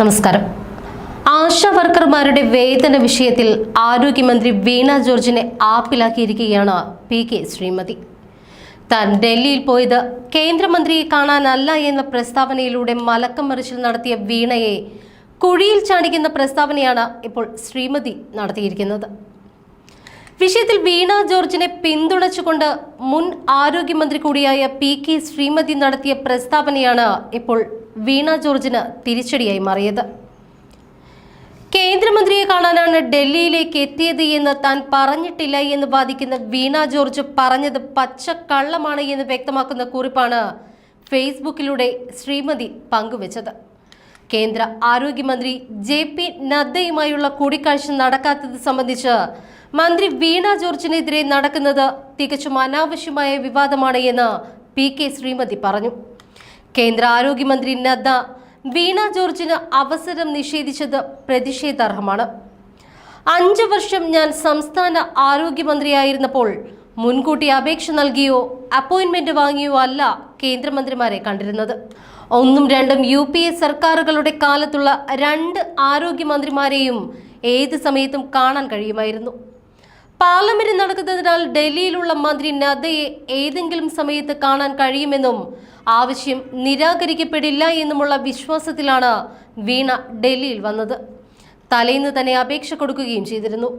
നമസ്കാരം. ആശാ വർക്കർമാരുടെ വേതന വിഷയത്തിൽ ആരോഗ്യമന്ത്രി വീണ ജോർജിനെ ആപ്പിലാക്കിയിരിക്കുകയാണ് പി കെ ശ്രീമതി. താൻ ഡൽഹിയിൽ പോയത് കേന്ദ്രമന്ത്രിയെ കാണാനല്ല എന്ന പ്രസ്താവനയിലൂടെ മലക്കം മറിച്ചിൽ നടത്തിയ വീണയെ കുഴിയിൽ ചാടിക്കുന്ന പ്രസ്താവനയാണ് ഇപ്പോൾ ശ്രീമതി നടത്തിയിരിക്കുന്നത്. വിഷയത്തിൽ വീണ ജോർജിനെ പിന്തുണച്ചുകൊണ്ട് മുൻ ആരോഗ്യമന്ത്രി കൂടിയായ പി കെ ശ്രീമതി നടത്തിയ പ്രസ്താവനയാണ് ഇപ്പോൾ വീണ ജോർജിന് തിരിച്ചടിയായി മാറിയത്. കേന്ദ്രമന്ത്രിയെ കാണാനാണ് ഡൽഹിയിലേക്ക് എത്തിയത് എന്ന് താൻ പറഞ്ഞിട്ടില്ല എന്ന് വാദിക്കുന്ന വീണ ജോർജ് പറഞ്ഞത് പച്ചക്കള്ളമാണ് എന്ന് വ്യക്തമാക്കുന്ന കുറിപ്പാണ് ഫേസ്ബുക്കിലൂടെ ശ്രീമതി പങ്കുവച്ചത്. കേന്ദ്ര ആരോഗ്യമന്ത്രി ജെ പി നദ്ദയുമായുള്ള കൂടിക്കാഴ്ച നടക്കാത്തത് സംബന്ധിച്ച് മന്ത്രി വീണ ജോർജിനെതിരെ നടക്കുന്നത് തികച്ചും അനാവശ്യമായ വിവാദമാണ് എന്ന് പി കെ ശ്രീമതി പറഞ്ഞു. കേന്ദ്ര ആരോഗ്യമന്ത്രി നദ്ദ വീണ ജോർജിന് അവസരം നിഷേധിച്ചത് പ്രതിഷേധാർഹമാണ്. അഞ്ചു വർഷം ഞാൻ സംസ്ഥാന ആരോഗ്യമന്ത്രിയായിരുന്നപ്പോൾ മുൻകൂട്ടി അപേക്ഷ നൽകിയോ അപ്പോയിന്റ്മെന്റ് വാങ്ങിയോ അല്ല കേന്ദ്രമന്ത്രിമാരെ കണ്ടിരുന്നത്. ഒന്നും രണ്ടും യു പി എ സർക്കാരുകളുടെ കാലത്തുള്ള രണ്ട് ആരോഗ്യമന്ത്രിമാരെയും ഏത് സമയത്തും കാണാൻ കഴിയുമായിരുന്നു. പാർലമെന്റ് നടക്കുന്നതിനാൽ ഡൽഹിയിലുള്ള മന്ത്രി നദ്ദയെ ഏതെങ്കിലും സമയത്ത് കാണാൻ കഴിയുമെന്നും ആവശ്യം നിരാകരിക്കപ്പെടില്ല എന്നുമുള്ള വിശ്വാസത്തിലാണ് വീണ ഡൽഹിയിൽ വന്നത്. തലേന്ന് തന്നെ അപേക്ഷ കൊടുക്കുകയും ചെയ്തിരുന്നു.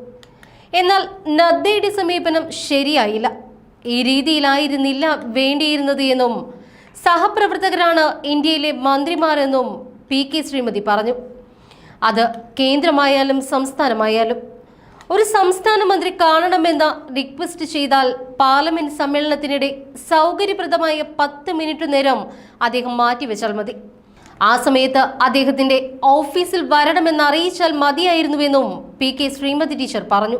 എന്നാൽ നദ്ദയുടെ സമീപനം ശരിയായില്ല. ഈ രീതിയിലായിരുന്നില്ല വേണ്ടിയിരുന്നത് എന്നും സഹപ്രവർത്തകരാണ് ഇന്ത്യയിലെ മന്ത്രിമാരെന്നും പി കെ ശ്രീമതി പറഞ്ഞു. അത് കേന്ദ്രമായാലും സംസ്ഥാനമായാലും ഒരു സംസ്ഥാന മന്ത്രി കാണണമെന്ന് റിക്വസ്റ്റ് ചെയ്താൽ പാർലമെന്റ് സമ്മേളനത്തിനിടെ സൗകര്യപ്രദമായ പത്ത് മിനിറ്റ് നേരം അദ്ദേഹം മാറ്റിവെച്ചാൽ മതി. ആ സമയത്ത് അദ്ദേഹത്തിന്റെ ഓഫീസിൽ വരണമെന്ന് അറിയിച്ചാൽ മതിയായിരുന്നുവെന്നും പി കെ ശ്രീമതി ടീച്ചർ പറഞ്ഞു.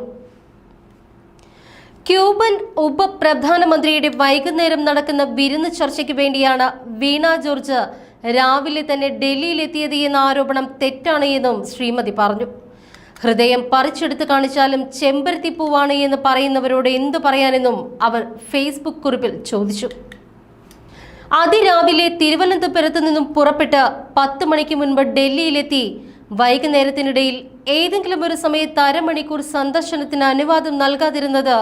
ക്യൂബൻ ഉപപ്രധാനമന്ത്രിയുടെ വൈകുന്നേരം നടക്കുന്ന വിരുന്ന് ചർച്ചയ്ക്ക് വേണ്ടിയാണ് വീണ ജോർജ് രാവിലെ തന്നെ ഡൽഹിയിലെത്തിയത് എന്ന ആരോപണം തെറ്റാണ് എന്നും ശ്രീമതി പറഞ്ഞു. ഹൃദയം പറിച്ചെടുത്ത് കാണിച്ചാലും ചെമ്പരത്തി പൂവാണ് എന്ന് പറയുന്നവരോട് എന്തു പറയാനെന്നും അവർ ഫേസ്ബുക്ക് കുറിപ്പിൽ ചോദിച്ചു. അതിരാവിലെ തിരുവനന്തപുരത്ത് നിന്നും പുറപ്പെട്ട് പത്ത് മണിക്ക് മുൻപ് ഡൽഹിയിലെത്തി. വൈകുന്നേരത്തിനിടയിൽ ഏതെങ്കിലും ഒരു സമയത്ത് അരമണിക്കൂർ സന്ദർശനത്തിന് അനുവാദം നൽകാതിരുന്നത്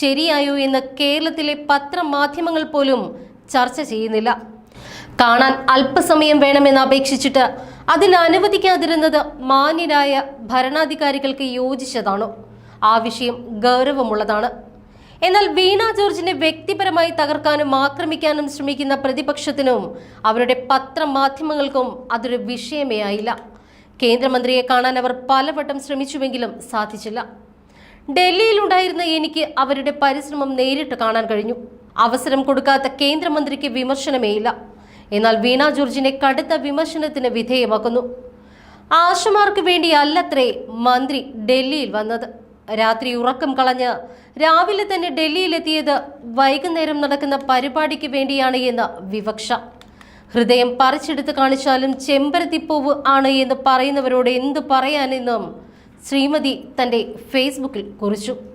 ശരിയായോ എന്ന് കേരളത്തിലെ പത്രമാധ്യമങ്ങൾ പോലും ചർച്ച ചെയ്യുന്നില്ല. കാണാൻ അല്പസമയം വേണമെന്ന് അപേക്ഷിച്ചിട്ട് അതിന് അനുവദിക്കാതിരുന്നത് മാന്യരായ ഭരണാധികാരികൾക്ക് യോജിച്ചതാണോ? ആ വിഷയം ഗൗരവമുള്ളതാണ്. എന്നാൽ വീണ ജോർജിനെ വ്യക്തിപരമായി തകർക്കാനും ആക്രമിക്കാനും ശ്രമിക്കുന്ന പ്രതിപക്ഷത്തിനും അവരുടെ പത്രമാധ്യമങ്ങൾക്കും അതൊരു വിഷയമേ ആയില്ല. കേന്ദ്രമന്ത്രിയെ കാണാൻ അവർ പലവട്ടം ശ്രമിച്ചുവെങ്കിലും സാധിച്ചില്ല. ഡൽഹിയിൽ ഉണ്ടായിരുന്ന എനിക്ക് അവരുടെ പരിശ്രമം നേരിട്ട് കാണാൻ കഴിഞ്ഞു. അവസരം കൊടുക്കാത്ത കേന്ദ്രമന്ത്രിക്ക് വിമർശനമേയില്ല. എന്നാൽ വീണ ജോർജിനെ കടുത്ത വിമർശനത്തിന് വിധേയമാക്കുന്നു. ആശമാർക്ക് വേണ്ടി അല്ലത്രേ മന്ത്രി ഡൽഹിയിൽ വന്നത്. രാത്രി ഉറക്കം കളഞ്ഞ് രാവിലെ തന്നെ ഡൽഹിയിലെത്തിയത് വൈകുന്നേരം നടക്കുന്ന പരിപാടിക്ക് വേണ്ടിയാണ് എന്ന് വിവക്ഷ. ഹൃദയം പറിച്ചെടുത്ത് കാണിച്ചാലും ചെമ്പരത്തിപ്പൂവ് ആണ് എന്ന് പറയുന്നവരോട് എന്തു പറയാനെന്നും ശ്രീമതി തന്റെ ഫേസ്ബുക്കിൽ കുറിച്ചു.